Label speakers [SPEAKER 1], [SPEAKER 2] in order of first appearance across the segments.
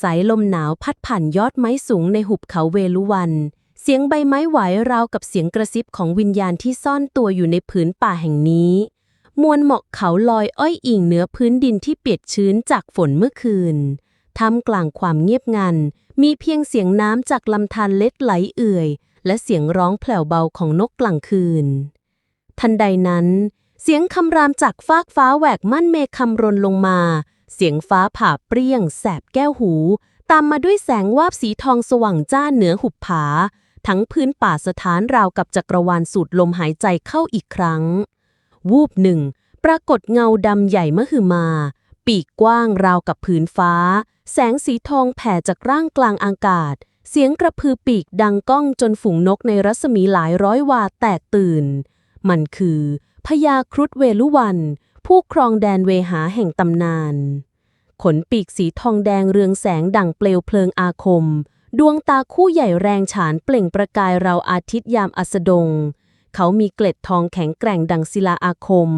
[SPEAKER 1] สายลมหนาวพัดผ่านยอดไม้สูงในหุบเขาเวลุวัน เสียงใบไม้ไหวราวกับเสียงกระซิบของวิญญาณที่ซ่อนตัวอยู่ในผืนป่าแห่งนี้ มวลหมอกเขาลอยอ้อยอิงเหนือพื้นดินที่เปียกชื้นจากฝนเมื่อคืนท่ามกลางความเงียบงัน มีเพียงเสียงน้ำจากลำธารเล็ดไหลเอื่อย และเสียงร้องแผ่วเบาของนกกลางคืน ทันใดนั้น เสียงคำรามจากฟากฟ้าแหวกมั่นเมฆคำรนลงมา เสียงฟ้าผ่าเปรี้ยง แสบแก้วหู ตามมาด้วยแสงวาบสีทองสว่างจ้าเหนือหุบผา ทั้งพื้นป่าสถานราวกับจักรวาลสูดลมหายใจเข้าอีกครั้ง วูบหนึ่ง ปรากฏเงาดำใหญ่มหึมา ปีกกว้างราวกับผืนฟ้า แสงสีทองแผ่จากร่างกลางอากาศ เสียงกระพือปีกดังก้องจนฝูงนกในรัศมีหลายร้อยวาแตกตื่น มันคือพญาครุฑเวลุวัน ผู้ครองแดนเวหาแห่งตำนาน ขนปีกสีทองแดงเรืองแสงดั่งเปลวเพลิงอาคม ดวงตาคู่ใหญ่แรงฉานเปล่งประกายเราอาทิตย์ยามอัสดง เขามีเกล็ดทองแข็งแกร่งดังศิลาอาคม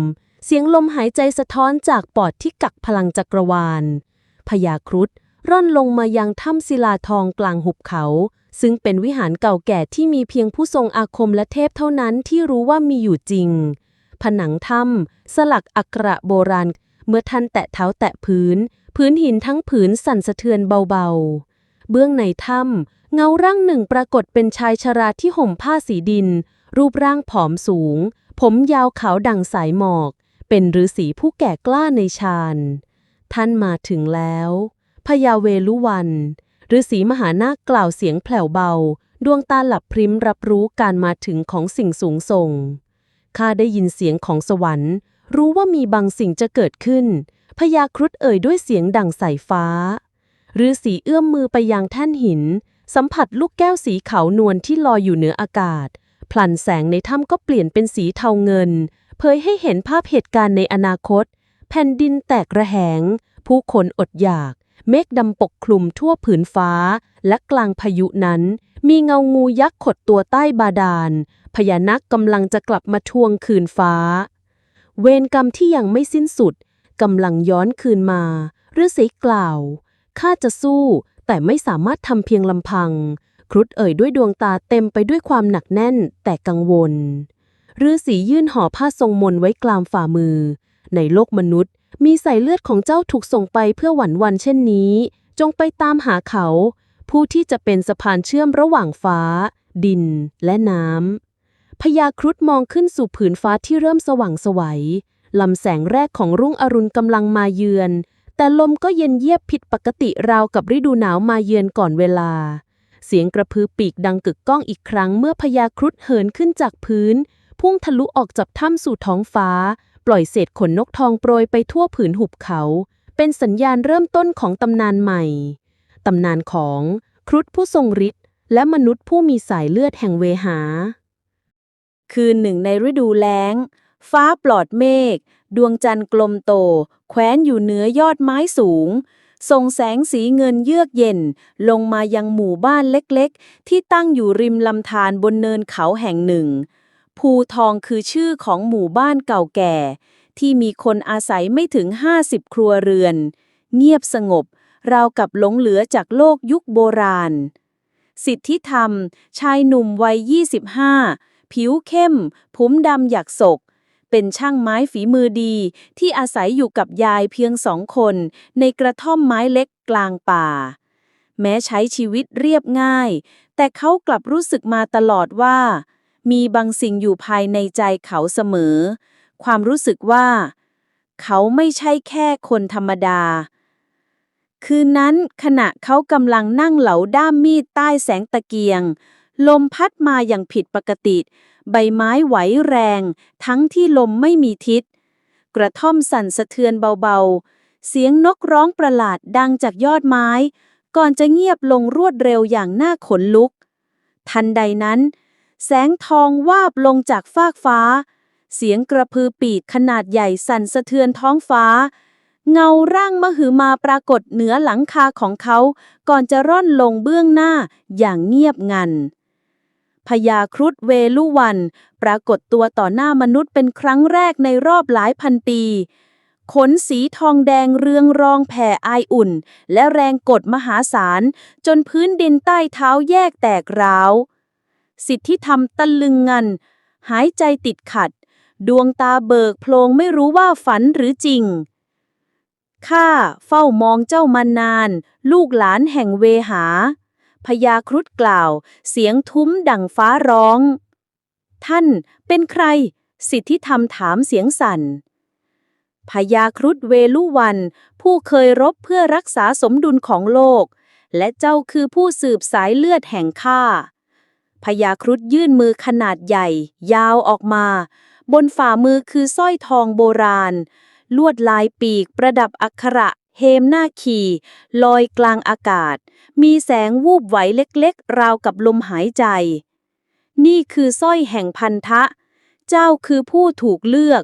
[SPEAKER 1] เสียงลมหายใจสะท้อนจากปอดที่กักพลังจักรวาลพญาครุฑร่อนลงมายังถ้ำศิลาทองกลางหุบเขา ซึ่งเป็นวิหารเก่าแก่ที่มีเพียงผู้ทรงอาคมและเทพเท่านั้นที่รู้ว่ามีอยู่จริง ผนังถ้ำสลักอักระโบราณ เมื่อท่านแตะเท้าแตะพื้น พื้นหินทั้งผืนสั่นสะเทือนเบาๆ เบื้องในถ้ำเงาร่างหนึ่งปรากฏเป็นชายชราที่ห่มผ้าสีดิน รูปร่างผอมสูง ผมยาวขาวดังสายหมอก เป็นฤาษีผู้แก่กล้าในฌานท่านมาถึงแล้วพญาเวลุวันฤาษีมหานาคกล่าวเสียงแผ่วเบา ดวงตาหลับพริ้มรับรู้การมาถึงของสิ่งสูงส่ง ข้าได้ยินเสียงของสวรรค์ รู้ว่ามีบางสิ่งจะเกิดขึ้น พญาครุฑเอ่ยด้วยเสียงดังสายฟ้าฤาษีเอื้อมมือไปยังแท่นหิน สัมผัสลูกแก้วสีขาวนวลที่ลอยอยู่เหนืออากาศ พลันแสงในถ้ำก็เปลี่ยนเป็นสีเทาเงิน เผยให้เห็นภาพเหตุการณ์ในอนาคต แผ่นดินแตกระแหง ผู้คนอดอยาก เมฆดำปกคลุมทั่วผืนฟ้า และกลางพายุนั้น มีเงางูยักษ์ขดตัวใต้บาดาล พญานาคกำลังจะกลับมาทวงคืนฟ้า เวรกรรมที่ยังไม่สิ้นสุดกำลังย้อนคืนมาฤาษีกล่าวข้าจะสู้ แต่ไม่สามารถทำเพียงลำพัง ครุฑเอ่ยด้วยดวงตาเต็มไปด้วยความหนักแน่นแต่กังวลฤาษียื่นห่อผ้าทรงมนต์ไว้กลางฝ่ามือ ในโลกมนุษย์ มีสายเลือดของเจ้าถูกส่งไปเพื่อหวันวันเช่นนี้ จงไปตามหาเขา ผู้ที่จะเป็นสะพานเชื่อมระหว่างฟ้า ดินและน้ำพญาครุฑมองขึ้นสู่ผืนฟ้าที่เริ่มสว่างสวัยลำแสงแรกของรุ่งอรุณกำลังมาเยือน แต่ลมก็เย็นเยียบผิดปกติราวกับฤดูหนาวมาเยือนก่อนเวลา เสียงกระพือปีกดังกึกก้องอีกครั้งเมื่อพญาครุฑเหินขึ้นจากพื้น พุ่งทะลุออกจากถ้ำสู่ท้องฟ้า ปล่อยเศษขนนกทองโปรยไปทั่วผืนหุบเขา เป็นสัญญาณเริ่มต้นของตำนานใหม่ ตำนานของครุฑผู้ทรงฤทธิ์และมนุษย์ผู้มีสายเลือดแห่งเวหา
[SPEAKER 2] คืนหนึ่งในฤดูแล้ง ฟ้าปลอดเมฆ ดวงจันทร์กลมโต แคว้นอยู่เหนือยอดไม้สูง ส่งแสงสีเงินเยือกเย็น ลงมายังหมู่บ้านเล็กๆ ที่ตั้งอยู่ริมลำธารบนเนินเขาแห่งหนึ่ง ภูทองคือชื่อของหมู่บ้านเก่าแก่ ที่มีคนอาศัยไม่ถึง 50 ครัวเรือน เงียบสงบ ราวกับหลงเหลือจากโลกยุคโบราณ สิทธิธรรม ชายหนุ่มวัย 25 ผิวเข้ม ผมดำหยักศก เป็นช่างไม้ฝีมือดี ที่อาศัยอยู่กับยายเพียงสองคน ในกระท่อมไม้เล็กกลางป่า แม้ใช้ชีวิตเรียบง่าย แต่เขากลับรู้สึกมาตลอดว่า มีบางสิ่งอยู่ภายในใจเขาเสมอ ความรู้สึกว่า เขาไม่ใช่แค่คนธรรมดา คืนนั้นขณะเขากำลังนั่งเหลาด้ามมีดใต้แสงตะเกียง ลมพัดมาอย่างผิดปกติ ใบไม้ไหวแรง ทั้งที่ลมไม่มีทิศ กระท่อมสั่นสะเทือนเบาๆ เสียงนกร้องประหลาดดังจากยอดไม้ ก่อนจะเงียบลงรวดเร็วอย่างน่าขนลุก ทันใดนั้น แสงทองวาบลงจากฟากฟ้า เสียงกระพือปีกขนาดใหญ่สั่นสะเทือนท้องฟ้า เงาร่างมหึมาปรากฏเหนือหลังคาของเขา ก่อนจะร่อนลงเบื้องหน้าอย่างเงียบงันพญาครุฑเวลุวัน ปรากฏตัวต่อหน้ามนุษย์เป็นครั้งแรกในรอบหลายพันปี ขนสีทองแดงเรืองรองแผ่อายอุ่น และแรงกดมหาศาล จนพื้นดินใต้เท้าแยกแตกร้าว สิทธิธรรมตะลึงงัน หายใจติดขัด ดวงตาเบิกโพลงไม่รู้ว่าฝันหรือจริง ข้าเฝ้ามองเจ้ามานาน ลูกหลานแห่งเวหาพญาครุฑกล่าว เสียงทุ้มดังฟ้าร้อง ท่านเป็นใคร สิทธิธรรมถามเสียงสั่นพญาครุฑเวลุวัน ผู้เคยรบเพื่อรักษาสมดุลของโลก และเจ้าคือผู้สืบสายเลือดแห่งข้าพญาครุฑยื่นมือขนาดใหญ่ ยาวออกมา บนฝ่ามือคือสร้อยทองโบราณ ลวดลายปีกประดับอักขระเฮมหน้าขี่ลอยกลางอากาศ มีแสงวูบไหวเล็กๆ ราวกับลมหายใจ นี่คือสร้อยแห่งพันธะ เจ้าคือผู้ถูกเลือก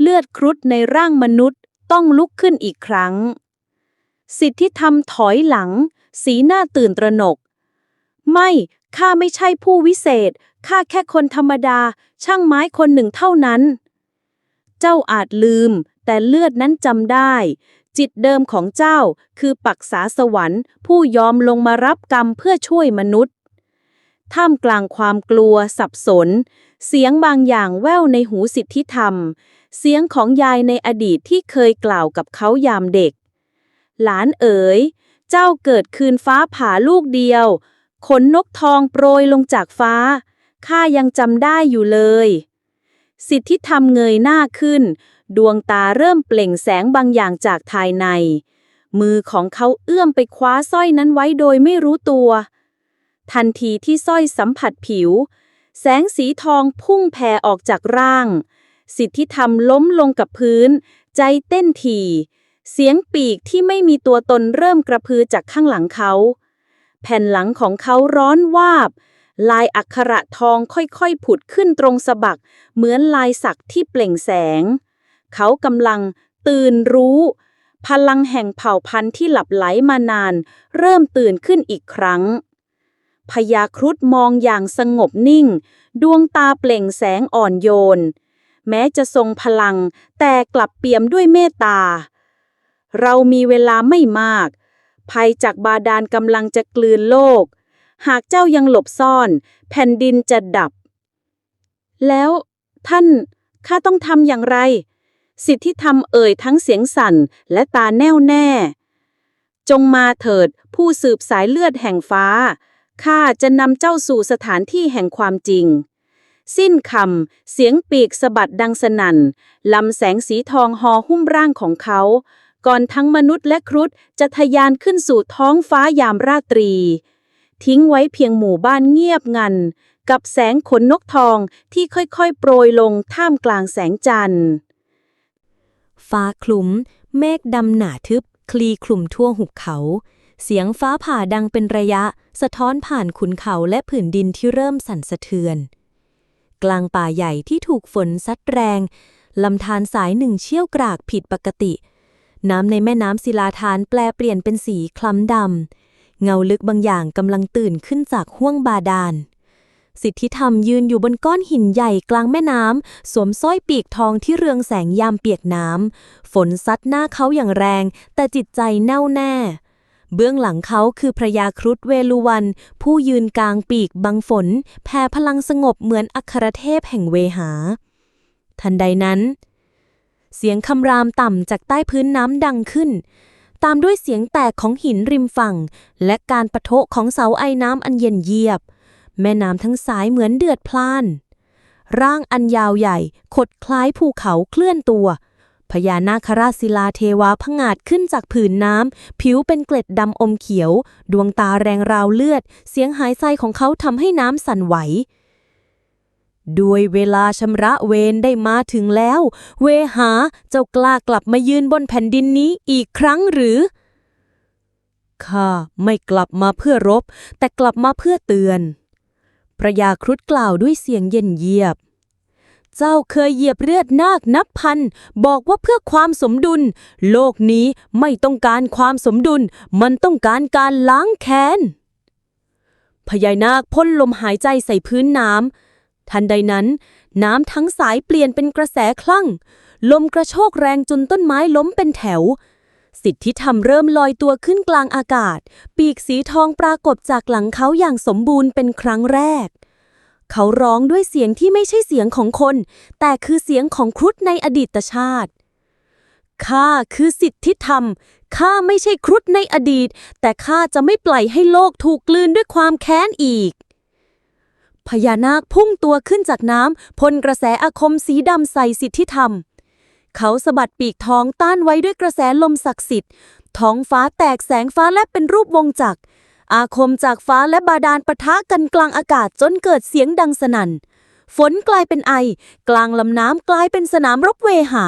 [SPEAKER 2] เลือดครุฑในร่างมนุษย์ต้องลุกขึ้นอีกครั้ง สิทธิธรรมถอยหลัง สีหน้าตื่นตระหนก ไม่ ข้าไม่ใช่ผู้วิเศษ ข้าแค่คนธรรมดา ช่างไม้คนหนึ่งเท่านั้น เจ้าอาจลืม แต่เลือดนั้นจำได้ จิตเดิมของเจ้าคือปักษาสวรรค์ ผู้ยอมลงมารับกรรมเพื่อช่วยมนุษย์ ท่ามกลางความกลัวสับสน เสียงบางอย่างแว่วในหูสิทธิธรรม เสียงของยายในอดีตที่เคยกล่าวกับเขายามเด็ก หลานเอ๋ย เจ้าเกิดคืนฟ้าผ่าลูกเดียว ขนนกทองโปรยลงจากฟ้าข้ายังจำได้อยู่เลย สิทธิธรรมเงยหน้าขึ้น ดวงตาเริ่มเปล่งแสงบางอย่างจากภายใน มือของเขาเอื้อมไปคว้าสร้อยนั้นไว้โดยไม่รู้ตัว ทันทีที่สร้อยสัมผัสผิว แสงสีทองพุ่งแผ่ออกจากร่าง สิทธิธรรมล้มลงกับพื้น ใจเต้นถี่ เสียงปีกที่ไม่มีตัวตนเริ่มกระพือจากข้างหลังเขา แผ่นหลังของเขาร้อนวาบลายอักขระทองค่อยๆ ผุดขึ้นตรงสะบัก เหมือนลายสักที่เปล่งแสง เขากำลังตื่นรู้ พลังแห่งเผ่าพันธุ์ที่หลับไหลมานาน เริ่มตื่นขึ้นอีกครั้งพญาครุฑมองอย่างสงบนิ่ง ดวงตาเปล่งแสงอ่อนโยน แม้จะทรงพลัง แต่กลับเปี่ยมด้วยเมตตา เรามีเวลาไม่มาก ภัยจากบาดาลกำลังจะกลืนโลก หากเจ้ายังหลบซ่อน แผ่นดินจะดับ แล้วท่านข้าต้องทำอย่างไร สิทธิธรรมเอ่ยทั้งเสียงสั่นและตาแน่วแน่ จงมาเถิดผู้สืบสายเลือดแห่งฟ้า ข้าจะนำเจ้าสู่สถานที่แห่งความจริง สิ้นคำเสียงปีกสะบัดดังสนั่นลำแสงสีทองห่อหุ้มร่างของเขา ก่อนทั้งมนุษย์และครุฑจะทะยานขึ้นสู่ท้องฟ้ายามราตรี ทิ้งไว้เพียงหมู่บ้านเงียบงันกับแสงขนนกทองที่ค่อยๆ โปรยลงท่ามกลางแสงจันทร์
[SPEAKER 3] ฟ้าคลุม เมฆดำหนาทึบ คลีคลุมทั่วหุบเขา เสียงฟ้าผ่าดังเป็นระยะ สะท้อนผ่านขุนเขาและผืนดินที่เริ่มสั่นสะเทือน กลางป่าใหญ่ที่ถูกฝนซัดแรง ลำธารสายหนึ่งเชี่ยวกรากผิดปกติ น้ำในแม่น้ำศิลาธานแปลเปลี่ยนเป็นสีคล้ำดำเงาลึกบางอย่างกำลังตื่นขึ้นจากห้วงบาดาล สิทธิธรรมยืนอยู่บนก้อนหินใหญ่กลางแม่น้ำ สวมสร้อยปีกทองที่เรืองแสงยามเปียกน้ำ ฝนซัดหน้าเขาอย่างแรง แต่จิตใจแน่วแน่ เบื้องหลังเขาคือพระยาครุฑเวลุวัน ผู้ยืนกลางปีกบังฝน แผ่พลังสงบเหมือนอัครเทพแห่งเวหา ทันใดนั้น เสียงคำรามต่ำจากใต้พื้นน้ำดังขึ้นตามด้วยเสียงแตกของหินริมฝั่ง และการปะทะของเสาไอ้น้ำอันเย็นเยียบ แม่น้ำทั้งสายเหมือนเดือดพล่าน ร่างอันยาวใหญ่ขดคล้ายภูเขาเคลื่อนตัว พญานาคราชศิลาเทวาผงาดขึ้นจากผืนน้ำ ผิวเป็นเกล็ดดำอมเขียว ดวงตาแรงราวเลือด เสียงหายใจของเขาทำให้น้ำสั่นไหวด้วยเวลาชำระเวรได้มาถึงแล้ว เวหาเจ้ากล้ากลับมายืนบนแผ่นดินนี้อีกครั้งหรือ ข้าไม่กลับมาเพื่อรบ แต่กลับมาเพื่อเตือน พระยาครุฑกล่าวด้วยเสียงเย็นเยียบ เจ้าเคยเหยียบเลือดนาคนับพัน บอกว่าเพื่อความสมดุล โลกนี้ไม่ต้องการความสมดุล มันต้องการการล้างแค้น พญานาคพ่นลมหายใจใส่พื้นน้ำ ทันใดนั้น น้ำทั้งสายเปลี่ยนเป็นกระแสคลั่ง
[SPEAKER 2] ลมกระโชกแรงจนต้นไม้ล้มเป็นแถว สิทธิธรรมเริ่มลอยตัวขึ้นกลางอากาศ ปีกสีทองปรากฏจากหลังเขาอย่างสมบูรณ์เป็นครั้งแรก เขาร้องด้วยเสียงที่ไม่ใช่เสียงของคน แต่คือเสียงของครุฑในอดีตชาติข้าคือสิทธิธรรมข้าไม่ใช่ครุฑในอดีต แต่ข้าจะไม่ปล่อยให้โลกถูกกลืนด้วยความแค้นอีก พญานาคพุ่งตัวขึ้นจากน้ำพ่นกระแสอาคมสีดำใส่สิทธิธรรม เขาสะบัดปีกท้องต้านไว้ด้วยกระแสลมศักดิ์สิทธิ์ ท้องฟ้าแตกแสงฟ้าแลบเป็นรูปวงจักร อาคมจากฟ้าและบาดาลปะทะกันกลางอากาศจนเกิดเสียงดังสนั่น ฝนกลายเป็นไอ กลางลำน้ำกลายเป็นสนามรบเวหา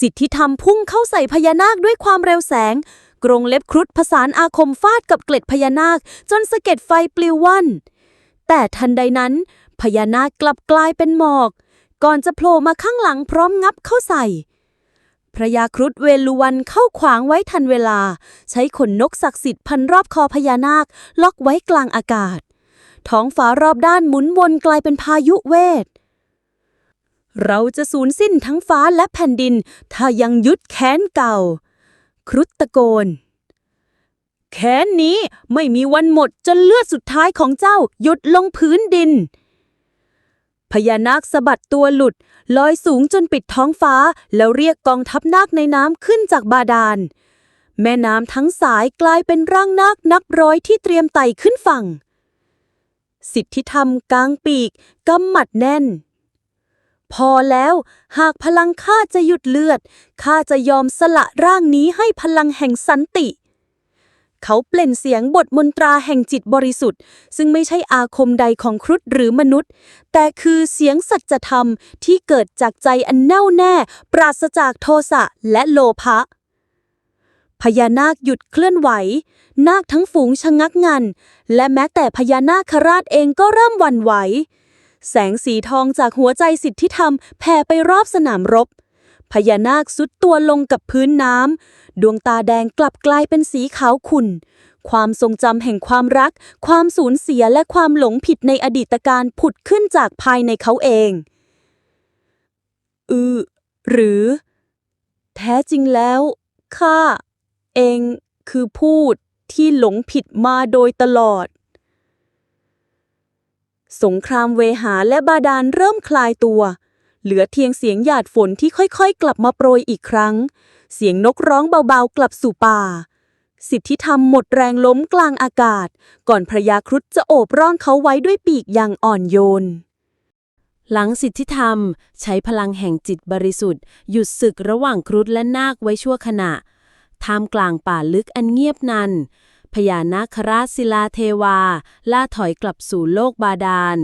[SPEAKER 2] สิทธิธรรมพุ่งเข้าใส่พญานาคด้วยความเร็วแสง กรงเล็บครุฑผสานอาคมฟาดกับเกล็ดพญานาค จนสะเก็ดไฟปลิวว่อนแต่ทันใดนั้นพญานาคกลับกลายเป็นหมอก ก่อนจะโผล่มาข้างหลังพร้อมงับเข้าใส่ พระยาครุฑเวลุวันเข้าขวางไว้ทันเวลา ใช้ขนนกศักดิ์สิทธิ์พันรอบคอพญานาค ล็อกไว้กลางอากาศ ท้องฟ้ารอบด้านหมุนวนกลายเป็นพายุเวท เราจะสูญสิ้นทั้งฟ้าและแผ่นดิน ถ้ายังยึดแค้นเก่า ครุฑตะโกนแค้นนี้ไม่มีวันหมดจนเลือดสุดท้ายของเจ้าหยดลงพื้นดิน พญานาคสะบัดตัวหลุด ลอยสูงจนปิดท้องฟ้า แล้วเรียกกองทัพนาคในน้ำขึ้นจากบาดาล แม่น้ำทั้งสายกลายเป็นร่างนาคนับร้อยที่เตรียมไต่ขึ้นฝั่ง สิทธิธรรมกลางปีกกำหมัดแน่น พอแล้ว หากพลังข้าจะหยุดเลือดข้าจะยอมสละร่างนี้ให้พลังแห่งสันติ เขาเปล่นเสียงบทมนตราแห่งจิตบริสุทธิ์ ซึ่งไม่ใช่อาคมใดของครุฑหรือมนุษย์ แต่คือเสียงสัจธรรมที่เกิดจากใจอันแน่วแน่ ปราศจากโทสะและโลภะพญานาคหยุดเคลื่อนไหว นาคทั้งฝูงชะงักงัน และแม้แต่พญานาคราชเองก็เริ่มวันไหว แสงสีทองจากหัวใจสิทธิธรรมแผ่ไปรอบสนามรบพญานาคสุดตัวลงกับพื้นน้ำ ดวงตาแดงกลับกลายเป็นสีขาวขุ่น ความทรงจำแห่งความรัก ความสูญเสียและความหลงผิดในอดีตการผุดขึ้นจากภายในเขาเอง อือ หรือ แท้จริงแล้วข้าเองคือพูดที่หลงผิดมาโดยตลอด สงครามเวหาและบาดาลเริ่มคลายตัว เหลือเพียงเสียงหยาดฝนที่ค่อยๆ กลับมาโปรยอีกครั้ง เสียงนกร้องเบาๆกลับสู่ป่า สิทธิธรรมหมดแรงล้มกลางอากาศ ก่อนพระยาครุฑจะโอบร่างเขาไว้ด้วยปีกอย่างอ่อนโยน หลังสิทธิธรรมใช้พลังแห่งจิตบริสุทธิ์ หยุดศึกระหว่างครุฑและนาคไว้ชั่วขณะ ท่ามกลางป่าลึกอันเงียบนันพญานาคราชศิลาเทวา ล่าถอยกลับสู่โลกบาดาล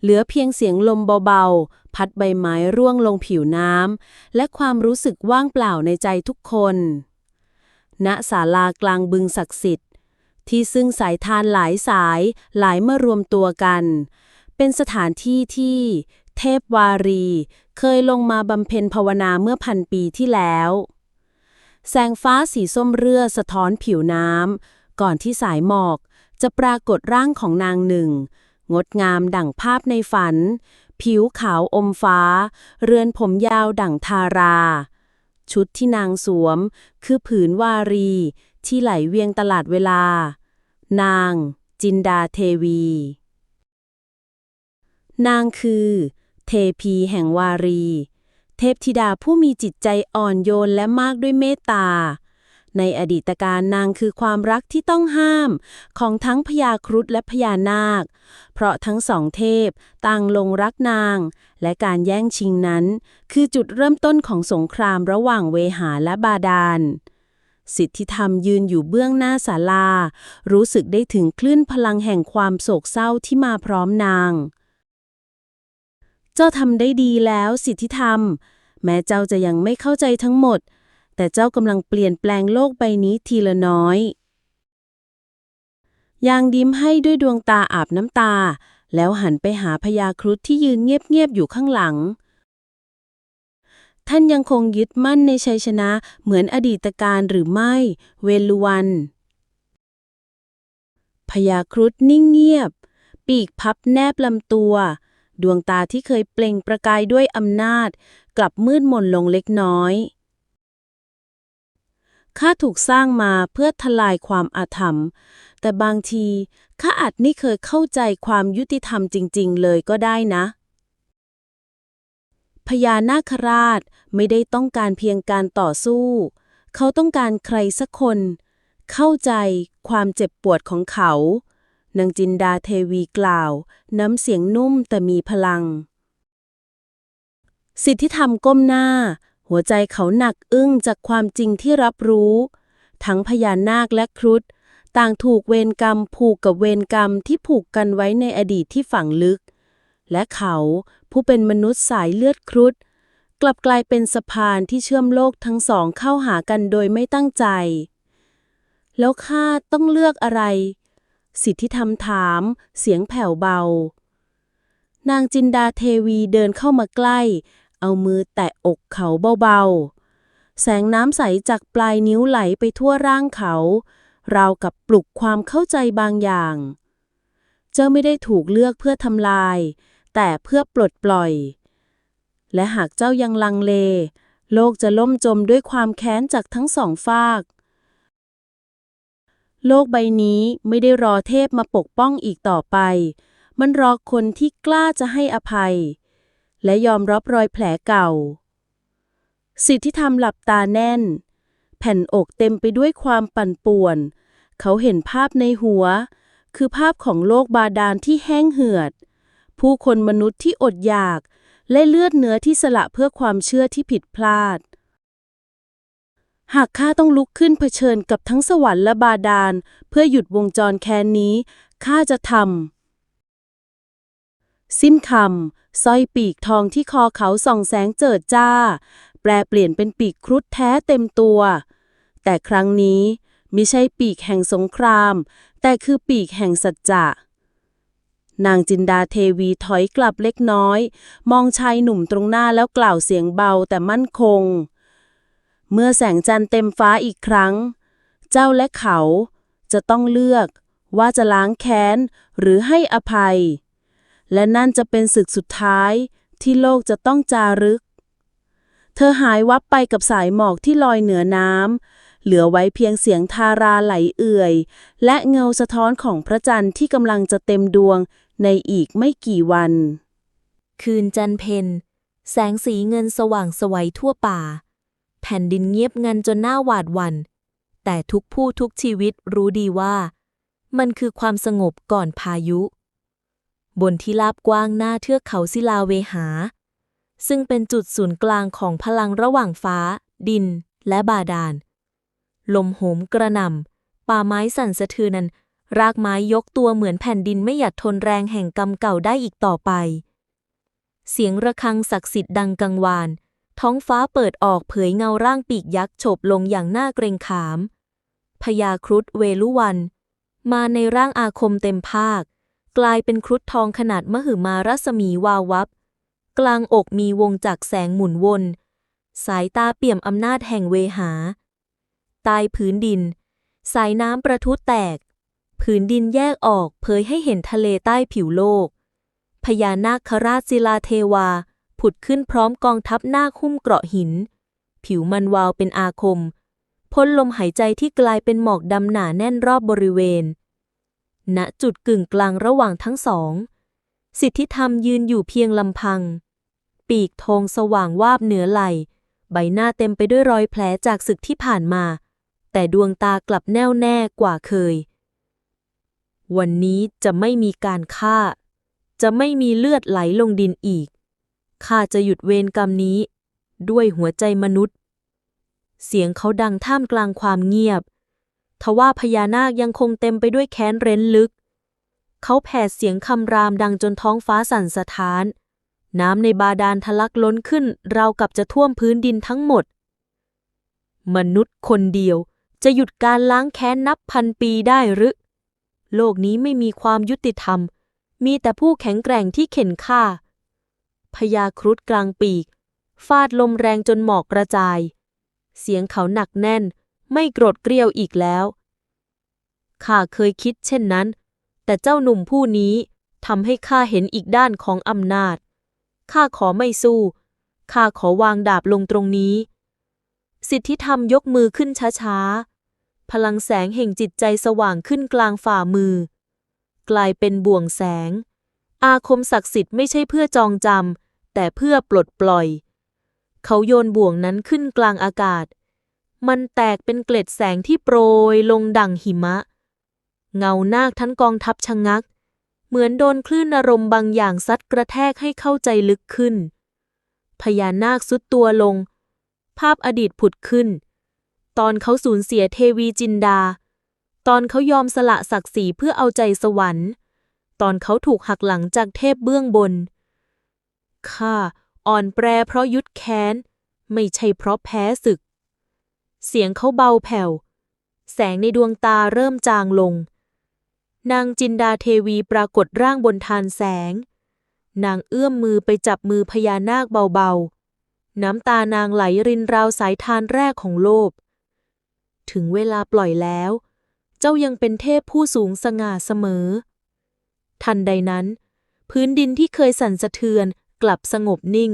[SPEAKER 2] เหลือเพียงเสียงลมเบาๆ พัดใบไม้ร่วงลงผิวน้ำ และความรู้สึกว่างเปล่าในใจทุกคน ณศาลากลางบึงศักดิ์สิทธิ์ ที่ซึ่งสายทานหลายสายหลายมารวมตัวกัน เป็นสถานที่ที่เทพวารี เคยลงมาบำเพ็ญภาวนาเมื่อพันปีที่แล้ว แสงฟ้าสีส้มเรือสะท้อนผิวน้ำ ก่อนที่สายหมอกจะปรากฏร่างของนางหนึ่ง งดงามดั่งภาพในฝัน ผิวขาวอมฟ้า เรือนผมยาวดั่งทารา ชุดที่นางสวม คือผืนวารี ที่ไหลเวียงตลาดเวลา นาง จินดาเทวี นางคือ เทพีแห่งวารี เทพธิดาผู้มีจิตใจอ่อนโยนและมากด้วยเมตตา ในอดีตการนางคือความรักที่ต้องห้าม ของทั้งพญาครุฑและพญานาค เพราะทั้งสองเทพต่างลงรักนาง และการแย่งชิงนั้น คือจุดเริ่มต้นของสงครามระหว่างเวหาและบาดาลสิทธิธรรมยืนอยู่เบื้องหน้าศาลา รู้สึกได้ถึงคลื่นพลังแห่งความโศกเศร้าที่มาพร้อมนาง เจ้าทำได้ดีแล้วสิทธิธรรม แม้เจ้าจะยังไม่เข้าใจทั้งหมด แต่เจ้ากำลังเปลี่ยนแปลงโลกใบนี้ทีละน้อย ยางดิ้มให้ด้วยดวงตาอาบน้ำตา แล้วหันไปหาพญาครุฑที่ยืนเงียบๆอยู่ข้างหลัง ท่านยังคงยึดมั่นในชัยชนะเหมือนอดีตการหรือไม่ เวลุวันพญาครุฑนิ่งเงียบ ปีกพับแนบลำตัว
[SPEAKER 4] ดวงตาที่เคยเปล่งประกายด้วยอำนาจ กลับมืดมนลงเล็กน้อย ข้าถูกสร้างมาเพื่อทลายความอาธรรม แต่บางทีข้าอาจไม่เคยเข้าใจความยุติธรรมจริง ๆ เลยก็ได้นะ พญานาคราชไม่ได้ต้องการเพียงการต่อสู้ เขาต้องการใครสักคน เข้าใจความเจ็บปวดของเขา นางจินดาเทวีกล่าว น้ำเสียงนุ่มแต่มีพลัง สิทธิธรรมก้มหน้า หัวใจเขาหนักอึ้งจากความจริงที่รับรู้ ทั้งพญานาคและครุฑต่างถูกเวรกรรมผูกกับเวรกรรมที่ผูกกันไว้ในอดีตที่ฝังลึก และเขาผู้เป็นมนุษย์สายเลือดครุฑกลับกลายเป็นสะพานที่เชื่อมโลกทั้งสองเข้าหากันโดยไม่ตั้งใจ แล้วข้าต้องเลือกอะไร สิทธิธรรมถาม เสียงแผ่วเบา นางจินดาเทวีเดินเข้ามาใกล้ เอามือแตะอกเขาเบาๆ แสงน้ำใสจากปลายนิ้วไหลไปทั่วร่างเขา ราวกับปลุกความเข้าใจบางอย่าง เจ้าไม่ได้ถูกเลือกเพื่อทำลาย แต่เพื่อปลดปล่อย และหากเจ้ายังลังเล โลกจะล่มจมด้วยความแค้นจากทั้งสองฝาก โลกใบนี้ไม่ได้รอเทพมาปกป้องอีกต่อไป มันรอคนที่กล้าจะให้อภัย และยอมรับรอยแผลเก่า สิทธิธรรมหลับตาแน่น แผ่นอกเต็มไปด้วยความปั่นป่วน เขาเห็นภาพในหัว คือภาพของโลกบาดาลที่แห้งเหือด ผู้คนมนุษย์ที่อดอยาก และเลือดเนื้อที่สละเพื่อความเชื่อที่ผิดพลาด หากข้าต้องลุกขึ้นเผชิญกับทั้งสวรรค์และบาดาล เพื่อหยุดวงจรแค้นนี้ข้าจะทำสิ้นคำ สร้อยปีกทองที่คอเขาส่องแสงเจิดจ้า แปลเปลี่ยนเป็นปีกครุฑแท้เต็มตัว แต่ครั้งนี้ไม่ใช่ปีกแห่งสงคราม แต่คือปีกแห่งสัจจะ นางจินดาเทวีถอยกลับเล็กน้อย มองชายหนุ่มตรงหน้าแล้วกล่าวเสียงเบาแต่มั่นคง เมื่อแสงจันทร์เต็มฟ้าอีกครั้ง เจ้าและเขาจะต้องเลือกว่าจะล้างแค้นหรือให้อภัย และนั่นจะเป็นศึกสุดท้ายที่โลกจะต้องจารึก เธอหายวับไปกับสายหมอกที่ลอยเหนือน้ำ เหลือไว้เพียงเสียงทาราไหลเอื่อย และเงาสะท้อนของพระจันทร์ที่กำลังจะเต็มดวงในอีกไม่กี่วัน
[SPEAKER 2] คืนจันเพนแสงสีเงินสว่างสวัยทั่วป่า แผ่นดินเงียบงันจนหน้าหวาดหวัน่น แต่ทุกผู้ทุกชีวิตรู้ดีว่า มันคือความสงบก่อนพายุ บนที่ลาบกว้างหน้าเทือกเขาศิลาเวหา ซึ่งเป็นจุดศูนย์กลางของพลังระหว่างฟ้า ดิน และบาดาล ลมโหมกระหน่ำป่าไม้สั่นสะเทือนนั้น รากไม้ยกตัวเหมือนแผ่นดินไม่หยัดทนแรงแห่งกรรมเก่าได้อีกต่อไป เสียงระฆังศักดิ์สิทธิ์ดังกังวาน ท้องฟ้าเปิดออกเผยเงาร่างปีกยักษ์โฉบลงอย่างน่าเกรงขามพญาครุฑเวลุวัน มาในร่างอาคมเต็มภาค กลายเป็นครุฑทองขนาดมหึมารัศมีวาววับ กลางอกมีวงจักแสงหมุนวน สายตาเปี่ยมอำนาจแห่งเวหาใต้พื้นดิน สายน้ำประทุแตก ผืนดินแยกออกเผยให้เห็นทะเลใต้ผิวโลก พญานาคราชศิลาเทวา ผุดขึ้นพร้อมกองทัพนาคหุ้มเกราะหิน ผิวมันวาวเป็นอาคม พ้นลมหายใจที่กลายเป็นหมอกดำหนาแน่นรอบบริเวณ ณจุดกึ่งกลางระหว่างทั้งสอง สิทธิธรรมยืนอยู่เพียงลำพัง ปีกธงสว่างวาบเหนือไหล ใบหน้าเต็มไปด้วยรอยแผลจากศึกที่ผ่านมา แต่ดวงตากลับแน่วแน่กว่าเคย วันนี้จะไม่มีการฆ่า จะไม่มีเลือดไหลลงดินอีก ข้าจะหยุดเวรกรรมนี้ ด้วยหัวใจมนุษย์ เสียงเขาดังท่ามกลางความเงียบ ทว่าพญานาคยังคงเต็มไปด้วยแค้นเร้นลึก เขาแผดเสียงคำรามดังจนท้องฟ้าสั่นสะท้าน น้ำในบาดาลทะลักล้นขึ้น ราวกับจะท่วมพื้นดินทั้งหมด มนุษย์คนเดียวจะหยุดการล้างแค้นนับพันปีได้หรือ โลกนี้ไม่มีความยุติธรรม มีแต่ผู้แข็งแกร่งที่เข็นฆ่าพญาครุฑกลางปีก ฟาดลมแรงจนหมอกกระจาย เสียงเขาหนักแน่น ไม่โกรธเกรียวอีกแล้ว ข้าเคยคิดเช่นนั้น แต่เจ้าหนุ่มผู้นี้ทำให้ข้าเห็นอีกด้านของอำนาจ ข้าขอไม่สู้ ข้าขอวางดาบลงตรงนี้ สิทธิธรรมยกมือขึ้นช้าๆ พลังแสงแห่งจิตใจสว่างขึ้นกลางฝ่ามือ กลายเป็นบ่วงแสง อาคมศักดิ์สิทธิ์ไม่ใช่เพื่อจองจำแต่เพื่อปลดปล่อย เขาโยนบ่วงนั้นขึ้นกลางอากาศ มันแตกเป็นเกล็ดแสงที่โปรยลงดั่งหิมะ เงานาคทั้งกองทัพชะงัก เหมือนโดนคลื่นอารมณ์บางอย่างซัดกระแทกให้เข้าใจลึกขึ้น พญานาคสุดตัวลง ภาพอดีตผุดขึ้น ตอนเขาสูญเสียเทวีจินดา ตอนเขายอมสละศักดิ์ศรีเพื่อเอาใจสวรรค์ ตอนเขาถูกหักหลังจากเทพเบื้องบนข้าอ่อนแปรเพราะยุดแค้น ไม่ใช่เพราะแพ้ศึก เสียงเขาเบาแผ่ว แสงในดวงตาเริ่มจางลง นางจินดาเทวีปรากฏร่างบนทานแสง นางเอื้อมมือไปจับมือพญานาคเบาๆ น้ำตานางไหลรินราวสายทานแรกของโลก ถึงเวลาปล่อยแล้ว เจ้ายังเป็นเทพผู้สูงสง่าเสมอ ทันใดนั้น พื้นดินที่เคยสั่นสะเทือนกลับสงบนิ่ง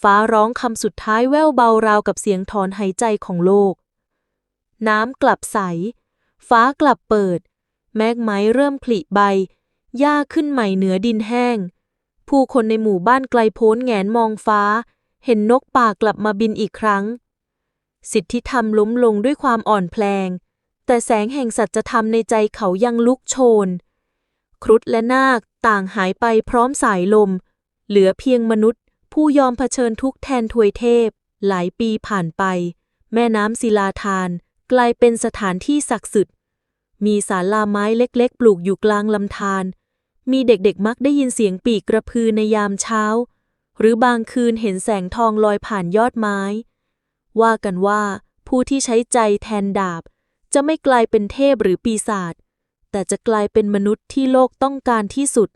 [SPEAKER 2] ฟ้าร้องคำสุดท้ายแว่วเบาราวกับเสียงถอนหายใจของโลก น้ำกลับใส ฟ้ากลับเปิด แมกไม้เริ่มผลิใบ หญ้าขึ้นใหม่เหนือดินแห้ง ผู้คนในหมู่บ้านไกลโพ้นแงนมองฟ้า เห็นนกป่ากลับมาบินอีกครั้ง สิทธิธรรมล้มลงด้วยความอ่อนแพลง แต่แสงแห่งสัจธรรมในใจเขายังลุกโชน ครุฑและนาคต่างหายไปพร้อมสายลม เหลือเพียงมนุษย์ ผู้ยอมเผชิญทุกแทนทวยเทพ หลายปีผ่านไป แม่น้ำศิลาทาน กลายเป็นสถานที่ศักดิ์สิทธิ์ มีศาลาไม้เล็กๆ ปลูกอยู่กลางลำธารมีเด็กๆมักได้ยินเสียงปีกกระพือในยามเช้า หรือบางคืนเห็นแสงทองลอยผ่านยอดไม้ ว่ากันว่าผู้ที่ใช้ใจแทนดาบ จะไม่กลายเป็นเทพหรือปีศาจแต่จะกลายเป็นมนุษย์ที่โลกต้องการที่สุด